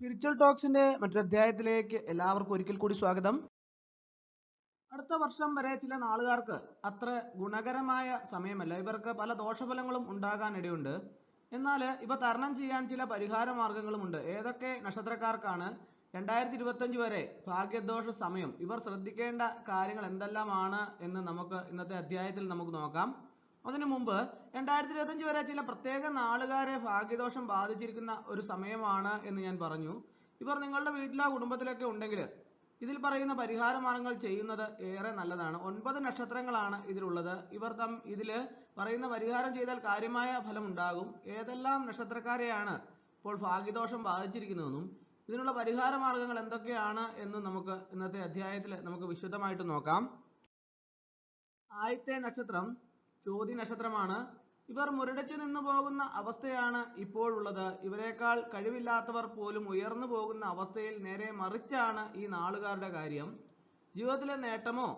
Spiritual ടോക്സിന്റെ മറ്റൊരു അധ്യായത്തിലേക്ക് എല്ലാവർക്കും ഒരിക്കൽ കൂടി സ്വാഗതം. അടുത്ത വർഷം വരെ ചില നാളുകാർക്ക് അത്ര ഗുണകരമായ സമയമല്ല. ഇവർക്ക് പല ദോഷഫലങ്ങളും ഉണ്ടാകാൻ ഇടയുണ്ട്. എന്നാൽ ഇവ തരണം ചെയ്യാൻ ചില പരിഹാര മാർഗങ്ങളുമുണ്ട് ഏതൊക്കെ നക്ഷത്രക്കാർക്കാണ് രണ്ടായിരത്തി ഇരുപത്തഞ്ച് വരെ ഭാഗ്യദോഷ സമയം? ഇവർ ശ്രദ്ധിക്കേണ്ട കാര്യങ്ങൾ എന്തെല്ലാമാണ് എന്ന് നമുക്ക് ഇന്നത്തെ അധ്യായത്തിൽ നമുക്ക് നോക്കാം. അതിനു മുമ്പ് രണ്ടായിരത്തി ഇരുപത്തഞ്ച് വരെ ചില പ്രത്യേക നാളുകാരെ ഭാഗ്യദോഷം ബാധിച്ചിരിക്കുന്ന ഒരു സമയമാണ് എന്ന് ഞാൻ പറഞ്ഞു. ഇവർ നിങ്ങളുടെ വീട്ടിലോ കുടുംബത്തിലൊക്കെ ഉണ്ടെങ്കിൽ ഇതിൽ പറയുന്ന പരിഹാര മാർഗങ്ങൾ ചെയ്യുന്നത് ഏറെ നല്ലതാണ്. ഒൻപത് നക്ഷത്രങ്ങളാണ് ഇതിലുള്ളത്. ഇവർ തം ഇതിൽ പറയുന്ന പരിഹാരം ചെയ്താൽ കാര്യമായ ഫലം ഉണ്ടാകും ഏതെല്ലാം നക്ഷത്രക്കാരെയാണ് ഇപ്പോൾ ഭാഗ്യദോഷം ബാധിച്ചിരിക്കുന്നതെന്നും ഇതിനുള്ള പരിഹാര മാർഗങ്ങൾ എന്തൊക്കെയാണ് എന്ന് നമുക്ക് ഇന്നത്തെ അധ്യായത്തിൽ നമുക്ക് വിശദമായിട്ട് നോക്കാം. ആദ്യത്തെ നക്ഷത്രം ചോതി നക്ഷത്രമാണ്. ഇവർ മുരടിച്ചു നിന്നു പോകുന്ന അവസ്ഥയാണ് ഇപ്പോഴുള്ളത്. ഇവരെക്കാൾ കഴിവില്ലാത്തവർ പോലും ഉയർന്നു പോകുന്ന അവസ്ഥയിൽ നേരെ മറിച്ചാണ് ഈ നാളുകാരുടെ കാര്യം. ജീവിതത്തിലെ നേട്ടമോ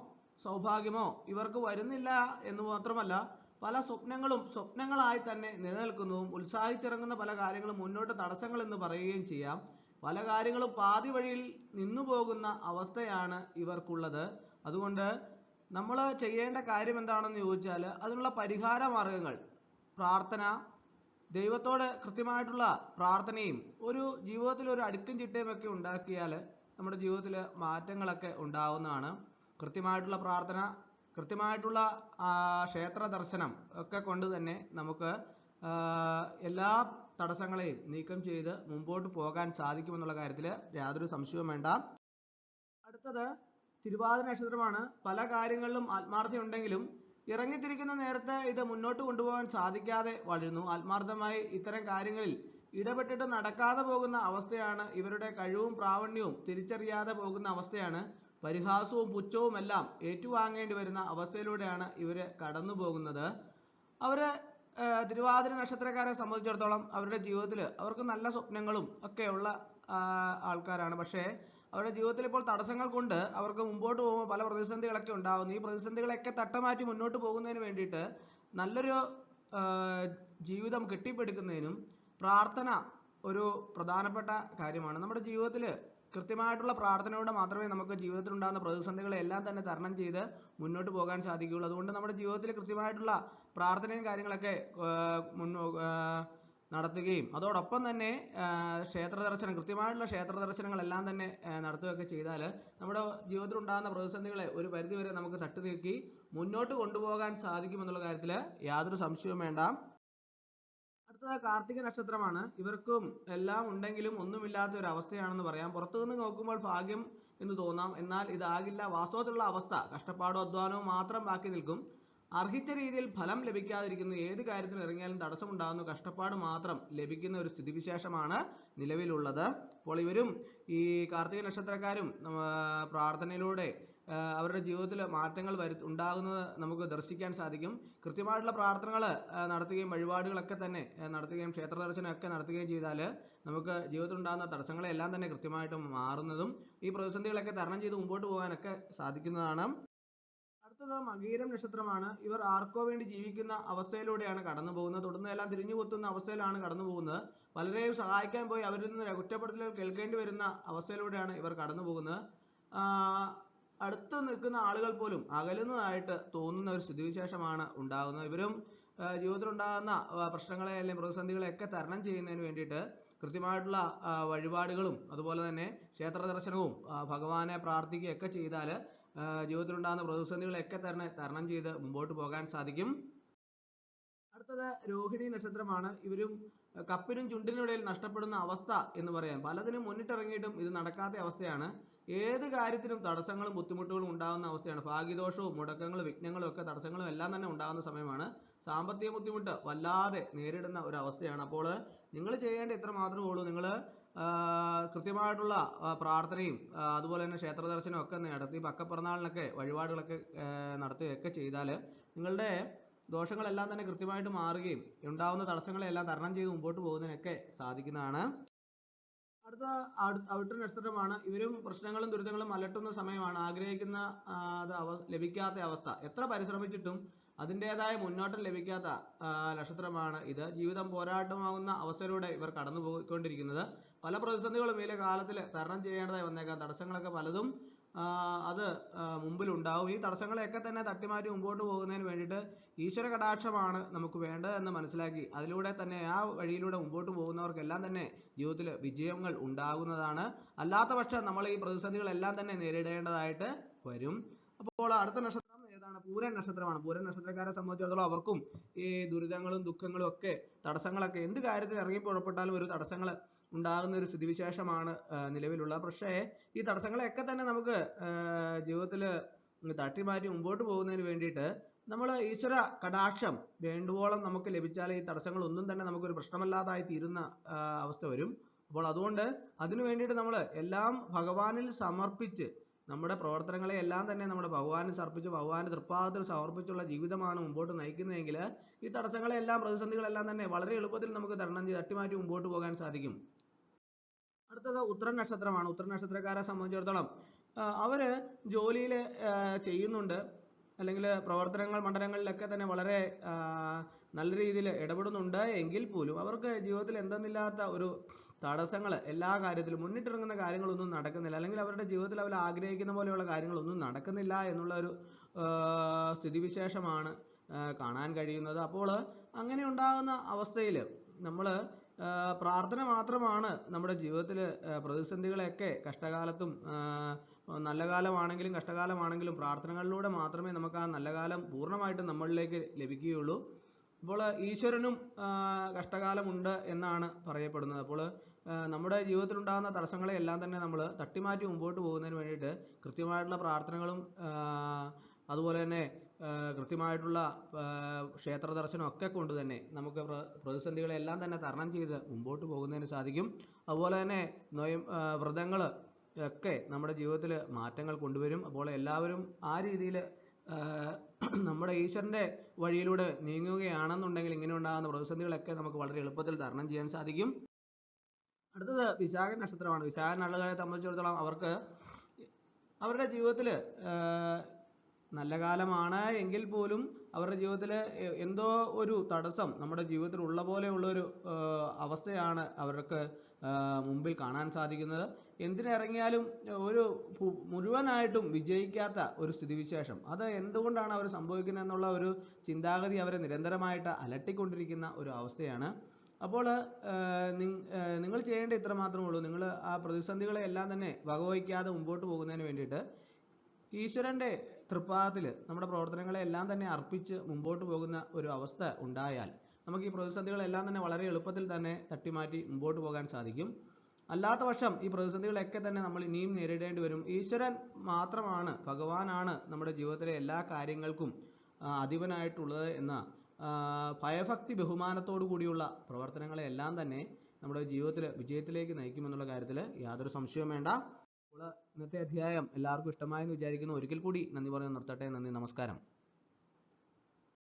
സൗഭാഗ്യമോ ഇവർക്ക് വരുന്നില്ല എന്ന് മാത്രമല്ല പല സ്വപ്നങ്ങളും സ്വപ്നങ്ങളായി തന്നെ നിലനിൽക്കുന്നതും ഉത്സാഹിച്ചിറങ്ങുന്ന പല കാര്യങ്ങളും മുന്നോട്ട് തടസ്സങ്ങൾ എന്ന് പറയുകയും ചെയ്യാം. പല കാര്യങ്ങളും പാതി വഴിയിൽ നിന്നു പോകുന്ന അവസ്ഥയാണ് ഇവർക്കുള്ളത്. അതുകൊണ്ട് നമ്മൾ ചെയ്യേണ്ട കാര്യം എന്താണെന്ന് ചോദിച്ചാൽ അതിനുള്ള പരിഹാര മാർഗങ്ങൾ. പ്രാർത്ഥന ദൈവത്തോട് കൃത്യമായിട്ടുള്ള പ്രാർത്ഥനയും ഒരു ജീവിതത്തിൽ ഒരു അടുക്കും ചിട്ടയും ഒക്കെ ഉണ്ടാക്കിയാൽ നമ്മുടെ ജീവിതത്തിൽ മാറ്റങ്ങളൊക്കെ ഉണ്ടാവുന്നതാണ്. കൃത്യമായിട്ടുള്ള പ്രാർത്ഥന കൃത്യമായിട്ടുള്ള ക്ഷേത്ര ദർശനം ഒക്കെ കൊണ്ട് തന്നെ നമുക്ക് എല്ലാ തടസ്സങ്ങളെയും നീക്കം ചെയ്ത് മുമ്പോട്ട് പോകാൻ സാധിക്കുമെന്നുള്ള കാര്യത്തിൽ യാതൊരു സംശയവും വേണ്ട. അടുത്തത് തിരുവാതിര നക്ഷത്രമാണ് പല കാര്യങ്ങളിലും ആത്മാർത്ഥതയുണ്ടെങ്കിലും ഇറങ്ങിത്തിരിക്കുന്ന നേരത്തെ ഇത് മുന്നോട്ട് കൊണ്ടുപോകാൻ സാധിക്കാതെ വളരുന്നു. ആത്മാർത്ഥമായി ഇത്തരം കാര്യങ്ങളിൽ ഇടപെട്ടിട്ട് നടക്കാതെ പോകുന്ന അവസ്ഥയാണ് ഇവരുടെ കഴിവും പ്രാവണ്യവും തിരിച്ചറിയാതെ പോകുന്ന അവസ്ഥയാണ്. പരിഹാസവും പുച്ഛവും എല്ലാം ഏറ്റുവാങ്ങേണ്ടി വരുന്ന അവസ്ഥയിലൂടെയാണ് ഇവർ കടന്നു പോകുന്നത്. അവർ തിരുവാതിര നക്ഷത്രക്കാരെ സംബന്ധിച്ചിടത്തോളം അവരുടെ ജീവിതത്തിൽ അവർക്ക് നല്ല സ്വപ്നങ്ങളും ഒക്കെ ഉള്ള ആൾക്കാരാണ്. പക്ഷേ അവരുടെ ജീവിതത്തിൽ ഇപ്പോൾ തടസ്സങ്ങൾ കൊണ്ട് അവർക്ക് മുമ്പോട്ട് പോകുമ്പോൾ പല പ്രതിസന്ധികളൊക്കെ ഉണ്ടാകുന്നു ഈ പ്രതിസന്ധികളൊക്കെ തട്ടമാറ്റി മുന്നോട്ട് പോകുന്നതിന് വേണ്ടിയിട്ട് നല്ലൊരു ജീവിതം കെട്ടിപ്പടുക്കുന്നതിനും പ്രാർത്ഥന ഒരു പ്രധാനപ്പെട്ട കാര്യമാണ്. നമ്മുടെ ജീവിതത്തിൽ കൃത്യമായിട്ടുള്ള പ്രാർത്ഥനയോടെ മാത്രമേ നമുക്ക് ജീവിതത്തിൽ ഉണ്ടാകുന്ന പ്രതിസന്ധികളെ എല്ലാം തന്നെ തരണം ചെയ്ത് മുന്നോട്ട് പോകാൻ സാധിക്കുകയുള്ളൂ. അതുകൊണ്ട് നമ്മുടെ ജീവിതത്തിൽ കൃത്യമായിട്ടുള്ള പ്രാർത്ഥനയും കാര്യങ്ങളൊക്കെ മുന്നോ നടത്തുകയും അതോടൊപ്പം തന്നെ ക്ഷേത്ര ദർശനം കൃത്യമായിട്ടുള്ള ക്ഷേത്ര ദർശനങ്ങളെല്ലാം തന്നെ നടത്തുകയൊക്കെ ചെയ്താൽ നമ്മുടെ ജീവിതത്തിൽ ഉണ്ടാകുന്ന പ്രതിസന്ധികളെ ഒരു പരിധിവരെ നമുക്ക് തട്ടി നീക്കി മുന്നോട്ട് കൊണ്ടുപോകാൻ സാധിക്കുമെന്നുള്ള കാര്യത്തിൽ യാതൊരു സംശയവും വേണ്ട. അടുത്തത് കാർത്തിക നക്ഷത്രമാണ്. ഇവർക്കും എല്ലാം ഉണ്ടെങ്കിലും ഒന്നുമില്ലാത്ത ഒരു അവസ്ഥയാണെന്ന് പറയാം. പുറത്തുനിന്ന് നോക്കുമ്പോൾ ഭാഗ്യം എന്ന് തോന്നാം. എന്നാൽ ഇതാകില്ല. വാസ്തവത്തിലുള്ള അവസ്ഥ. കഷ്ടപ്പാടോ അധ്വാനവും മാത്രം ബാക്കി നിൽക്കും. അർഹിച്ച രീതിയിൽ ഫലം ലഭിക്കാതിരിക്കുന്നു ഏത് കാര്യത്തിന് ഇറങ്ങിയാലും തടസ്സമുണ്ടാകുന്നു കഷ്ടപ്പാട് മാത്രം ലഭിക്കുന്ന ഒരു സ്ഥിതിവിശേഷമാണ് നിലവിലുള്ളത്. അപ്പോൾ ഇവരും ഈ കാർത്തിക നക്ഷത്രക്കാരും പ്രാർത്ഥനയിലൂടെ അവരുടെ ജീവിതത്തിൽ മാറ്റങ്ങൾ വരു ഉണ്ടാകുന്നത് നമുക്ക് ദർശിക്കാൻ സാധിക്കും. കൃത്യമായിട്ടുള്ള പ്രാർത്ഥനകൾ നടത്തുകയും വഴിപാടുകളൊക്കെ തന്നെ നടത്തുകയും ക്ഷേത്ര ദർശനമൊക്കെ നടത്തുകയും ചെയ്താൽ നമുക്ക് ജീവിതത്തിൽ ഉണ്ടാകുന്ന തടസ്സങ്ങളെല്ലാം തന്നെ കൃത്യമായിട്ട് മാറുന്നതും ഈ പ്രതിസന്ധികളൊക്കെ തരണം ചെയ്ത് മുമ്പോട്ട് പോകാനൊക്കെ സാധിക്കുന്നതാണ്. അടുത്തത് മകീരം നക്ഷത്രമാണ്. ഇവർ ആർക്കോ വേണ്ടി ജീവിക്കുന്ന അവസ്ഥയിലൂടെയാണ് കടന്നു പോകുന്നത് തുടർന്ന് എല്ലാം തിരിഞ്ഞു കൊത്തുന്ന അവസ്ഥയിലാണ് കടന്നു പോകുന്നത് പലരെയും സഹായിക്കാൻ പോയി അവരിൽ നിന്ന് കുറ്റപ്പെടുത്തലുകൾ കേൾക്കേണ്ടി വരുന്ന അവസ്ഥയിലൂടെയാണ് ഇവർ കടന്നു പോകുന്നത് അടുത്ത് നിൽക്കുന്ന ആളുകൾ പോലും അകലുന്നതായിട്ട് തോന്നുന്ന ഒരു സ്ഥിതിവിശേഷമാണ് ഉണ്ടാകുന്നത്. ഇവരും ജീവിതത്തിലുണ്ടാകുന്ന പ്രശ്നങ്ങളെ അല്ലെങ്കിൽ പ്രതിസന്ധികളെ ഒക്കെ തരണം ചെയ്യുന്നതിന് വേണ്ടിയിട്ട് കൃത്യമായിട്ടുള്ള വഴിപാടുകളും അതുപോലെ തന്നെ ക്ഷേത്ര ദർശനവും ഭഗവാനെ പ്രാർത്ഥിക്കുകയൊക്കെ ചെയ്താൽ ജീവിതത്തിലുണ്ടാകുന്ന പ്രതിസന്ധികളെയൊക്കെ തന്നെ തരണം ചെയ്ത് മുമ്പോട്ട് പോകാൻ സാധിക്കും. അടുത്തത് രോഹിണി നക്ഷത്രമാണ്. ഇവരും കപ്പിനും ചുണ്ടിനും ഇടയിൽ നഷ്ടപ്പെടുന്ന അവസ്ഥ എന്ന് പറയാം. പലതിനും മുന്നിട്ടിറങ്ങിയിട്ടും ഇത് നടക്കാത്ത അവസ്ഥയാണ്. ഏത് കാര്യത്തിനും തടസ്സങ്ങളും ബുദ്ധിമുട്ടുകളും ഉണ്ടാകുന്ന അവസ്ഥയാണ്. ഭാഗ്യദോഷവും മുടക്കങ്ങളും വിഘ്നങ്ങളും ഒക്കെ തടസ്സങ്ങളും എല്ലാം തന്നെ ഉണ്ടാകുന്ന സമയമാണ്. സാമ്പത്തിക ബുദ്ധിമുട്ട് വല്ലാതെ നേരിടുന്ന ഒരു അവസ്ഥയാണ് അപ്പോൾ നിങ്ങൾ ചെയ്യേണ്ട ഇത്ര മാത്രമേ ഉള്ളൂ. നിങ്ങൾ കൃത്യമായിട്ടുള്ള പ്രാർത്ഥനയും അതുപോലെ തന്നെ ക്ഷേത്ര ദർശനവും ഒക്കെ നടത്തി പക്കപ്പിറന്നാളിനൊക്കെ വഴിപാടുകളൊക്കെ നടത്തുകയൊക്കെ ചെയ്താൽ നിങ്ങളുടെ ദോഷങ്ങളെല്ലാം തന്നെ കൃത്യമായിട്ട് മാറുകയും ഉണ്ടാവുന്ന തടസ്സങ്ങളെല്ലാം തരണം ചെയ്ത് മുമ്പോട്ട് പോകുന്നതിനൊക്കെ സാധിക്കുന്നതാണ്. അടുത്ത അവിട്ട നക്ഷത്രമാണ്. ഇവരും പ്രശ്നങ്ങളും ദുരിതങ്ങളും അലട്ടുന്ന സമയമാണ്. ആഗ്രഹിക്കുന്ന അത് ലഭിക്കാത്ത അവസ്ഥ. എത്ര പരിശ്രമിച്ചിട്ടും അതിന്റെതായ മുന്നോട്ടം ലഭിക്കാത്ത നക്ഷത്രമാണ് ഇത്. ജീവിതം പോരാട്ടമാകുന്ന അവസ്ഥയിലൂടെ ഇവർ കടന്നു പോയിക്കൊണ്ടിരിക്കുന്നത് പല പ്രതിസന്ധികളും ഇതിലെ കാലത്തിൽ തരണം ചെയ്യേണ്ടതായി വന്നേക്കാം. തടസ്സങ്ങളൊക്കെ പലതും അത് മുമ്പിലുണ്ടാവും. ഈ തടസ്സങ്ങളെയൊക്കെ തന്നെ തട്ടിമാറ്റി മുമ്പോട്ട് പോകുന്നതിന് വേണ്ടിയിട്ട് ഈശ്വര കടാക്ഷമാണ് നമുക്ക് വേണ്ടത് എന്ന് മനസ്സിലാക്കി അതിലൂടെ തന്നെ ആ വഴിയിലൂടെ മുമ്പോട്ട് പോകുന്നവർക്കെല്ലാം തന്നെ ജീവിതത്തിൽ വിജയങ്ങൾ ഉണ്ടാകുന്നതാണ്. അല്ലാത്ത പക്ഷം നമ്മൾ ഈ പ്രതിസന്ധികളെല്ലാം തന്നെ നേരിടേണ്ടതായിട്ട് വരും. അപ്പോൾ അടുത്ത നക്ഷത്രം ഏതാണ് പൂരൻ നക്ഷത്രമാണ്. പൂരൻ നക്ഷത്രക്കാരെ സംബന്ധിച്ചിടത്തോളം അവർക്കും ഈ ദുരിതങ്ങളും ദുഃഖങ്ങളും ഒക്കെ തടസ്സങ്ങളൊക്കെ എന്ത് കാര്യത്തിൽ ഇറങ്ങി പുറപ്പെട്ടാലും ഒരു തടസ്സങ്ങൾ ഉണ്ടാകുന്ന ഒരു സ്ഥിതിവിശേഷമാണ് നിലവിലുള്ള പക്ഷേ ഈ തടസ്സങ്ങളെയൊക്കെ തന്നെ നമുക്ക് ജീവിതത്തിൽ തട്ടിമാറ്റി മുമ്പോട്ട് പോകുന്നതിന് വേണ്ടിയിട്ട് നമ്മൾ ഈശ്വര കടാക്ഷം വേണ്ടുവോളം നമുക്ക് ലഭിച്ചാൽ ഈ തടസ്സങ്ങൾ ഒന്നും തന്നെ നമുക്ക് ഒരു പ്രശ്നമല്ലാതായി തീരുന്ന അവസ്ഥ വരും. അപ്പോൾ അതുകൊണ്ട് അതിനു വേണ്ടിയിട്ട് നമ്മൾ എല്ലാം ഭഗവാനിൽ സമർപ്പിച്ച് നമ്മുടെ പ്രവർത്തനങ്ങളെ എല്ലാം തന്നെ നമ്മുടെ ഭഗവാനെ സമർപ്പിച്ച് ഭഗവാന്റെ തൃപ്പാദത്തിൽ സമർപ്പിച്ചുള്ള ജീവിതമാണ് മുമ്പോട്ട് നയിക്കുന്നതെങ്കിൽ ഈ തടസ്സങ്ങളെല്ലാം പ്രതിസന്ധികളെല്ലാം തന്നെ വളരെ എളുപ്പത്തിൽ നമുക്ക് തരണം ചെയ്ത് തട്ടിമാറ്റി മുമ്പോട്ട് പോകാൻ സാധിക്കും. അടുത്തത് ഉത്തര നക്ഷത്രമാണ്. ഉത്തര നക്ഷത്രക്കാരെ സംബന്ധിച്ചിടത്തോളം അവർ ജോലിയിൽ ചെയ്യുന്നുണ്ട്. അല്ലെങ്കിൽ പ്രവർത്തനങ്ങൾ മണ്ഡലങ്ങളിലൊക്കെ തന്നെ വളരെ നല്ല രീതിയിൽ ഇടപെടുന്നുണ്ട്. എങ്കിൽ പോലും അവർക്ക് ജീവിതത്തിൽ എന്തെന്നില്ലാത്ത ഒരു തടസ്സങ്ങൾ എല്ലാ കാര്യത്തിലും മുന്നിട്ടിറങ്ങുന്ന കാര്യങ്ങളൊന്നും നടക്കുന്നില്ല. അല്ലെങ്കിൽ അവരുടെ ജീവിതത്തിൽ അവർ ആഗ്രഹിക്കുന്ന പോലെയുള്ള കാര്യങ്ങളൊന്നും നടക്കുന്നില്ല എന്നുള്ള ഒരു സ്ഥിതിവിശേഷമാണ് കാണാൻ കഴിയുന്നത്. അപ്പോൾ അങ്ങനെ ഉണ്ടാകുന്ന അവസ്ഥയിൽ നമ്മൾ പ്രാർത്ഥന മാത്രമാണ് നമ്മുടെ ജീവിതത്തിൽ പ്രതിസന്ധികളെയൊക്കെ കഷ്ടകാലത്തും നല്ല കാലമാണെങ്കിലും കഷ്ടകാലമാണെങ്കിലും പ്രാർത്ഥനകളിലൂടെ മാത്രമേ നമുക്ക് ആ നല്ല കാലം പൂർണമായിട്ടും നമ്മളിലേക്ക് ലഭിക്കുകയുള്ളൂ. അപ്പോൾ ഈശ്വരനും കഷ്ടകാലമുണ്ട് എന്നാണ് പറയപ്പെടുന്നത്. അപ്പോൾ നമ്മുടെ ജീവിതത്തിൽ ഉണ്ടാകുന്ന തടസ്സങ്ങളെ എല്ലാം തന്നെ നമ്മൾ തട്ടിമാറ്റി മുമ്പോട്ട് പോകുന്നതിന് വേണ്ടിയിട്ട് കൃത്യമായിട്ടുള്ള പ്രാർത്ഥനകളും അതുപോലെ തന്നെ കൃത്യമായിട്ടുള്ള ക്ഷേത്ര ദർശനം ഒക്കെ കൊണ്ട് തന്നെ നമുക്ക് പ്ര- പ്രതിസന്ധികളെ എല്ലാം തന്നെ തരണം ചെയ്ത് മുമ്പോട്ട് പോകുന്നതിന് സാധിക്കും. അതുപോലെ തന്നെ നൊയം വ്രതങ്ങൾ ഒക്കെ നമ്മുടെ ജീവിതത്തിൽ മാറ്റങ്ങൾ കൊണ്ടുവരും. അപ്പോൾ എല്ലാവരും ആ രീതിയിൽ നമ്മുടെ ഈശ്വരന്റെ വഴിയിലൂടെ നീങ്ങുകയാണെന്നുണ്ടെങ്കിൽ ഇങ്ങനെ ഉണ്ടാകുന്ന പ്രതിസന്ധികളൊക്കെ നമുക്ക് വളരെ എളുപ്പത്തിൽ തരണം ചെയ്യാൻ സാധിക്കും. അടുത്തത് വിശാഖ നക്ഷത്രമാണ്. വിശാഖ നക്ഷത്രത്തെ സംബന്ധിച്ചിടത്തോളം അവർക്ക് അവരുടെ ജീവിതത്തിൽ നല്ല കാലമാണ് എങ്കിൽ പോലും അവരുടെ ജീവിതത്തിൽ എന്തോ ഒരു തടസ്സം നമ്മുടെ ജീവിതത്തിൽ ഉള്ള പോലെയുള്ളൊരു അവസ്ഥയാണ് അവർക്ക് മുമ്പിൽ കാണാൻ സാധിക്കുന്നത്. എന്തിനിറങ്ങിയാലും ഒരു മുഴുവനായിട്ടും വിജയിക്കാത്ത ഒരു സ്ഥിതിവിശേഷം. അത് എന്തുകൊണ്ടാണ് അവർ സംഭവിക്കുന്നത് എന്നുള്ള ഒരു ചിന്താഗതി അവരെ നിരന്തരമായിട്ട് അലട്ടിക്കൊണ്ടിരിക്കുന്ന ഒരു അവസ്ഥയാണ്. അപ്പോൾ നിങ്ങൾ ചെയ്യേണ്ട ഇത്ര മാത്രമേ ഉള്ളൂ. നിങ്ങൾ ആ പ്രതിസന്ധികളെ എല്ലാം തന്നെ വകവയ്ക്കാതെ മുമ്പോട്ട് പോകുന്നതിന് വേണ്ടിയിട്ട് ഈശ്വരന്റെ തൃപ്പാദത്തിൽ നമ്മുടെ പ്രവർത്തനങ്ങളെ എല്ലാം തന്നെ അർപ്പിച്ച് മുമ്പോട്ട് പോകുന്ന ഒരു അവസ്ഥ ഉണ്ടായാൽ നമുക്ക് ഈ പ്രതിസന്ധികളെല്ലാം തന്നെ വളരെ എളുപ്പത്തിൽ തന്നെ തട്ടിമാറ്റി മുമ്പോട്ട് പോകാൻ സാധിക്കും. അല്ലാത്ത പക്ഷം ഈ പ്രതിസന്ധികളൊക്കെ തന്നെ നമ്മൾ ഇനിയും നേരിടേണ്ടി വരും. ഈശ്വരൻ മാത്രമാണ് ഭഗവാനാണ് നമ്മുടെ ജീവിതത്തിലെ എല്ലാ കാര്യങ്ങൾക്കും അധിപനായിട്ടുള്ളത് എന്ന ഭയഭക്തി ബഹുമാനത്തോടു കൂടിയുള്ള പ്രവർത്തനങ്ങളെ എല്ലാം തന്നെ നമ്മുടെ ജീവിതത്തിൽ വിജയത്തിലേക്ക് നയിക്കുമെന്നുള്ള കാര്യത്തിൽ യാതൊരു സംശയവും വേണ്ട. ഇന്നത്തെ അധ്യായം എല്ലാവർക്കും ഇഷ്ടമായെന്ന് വിചാരിക്കുന്നു. ഒരിക്കൽ കൂടി നന്ദി പറഞ്ഞു നിർത്തട്ടെ. നന്ദി. നമസ്കാരം.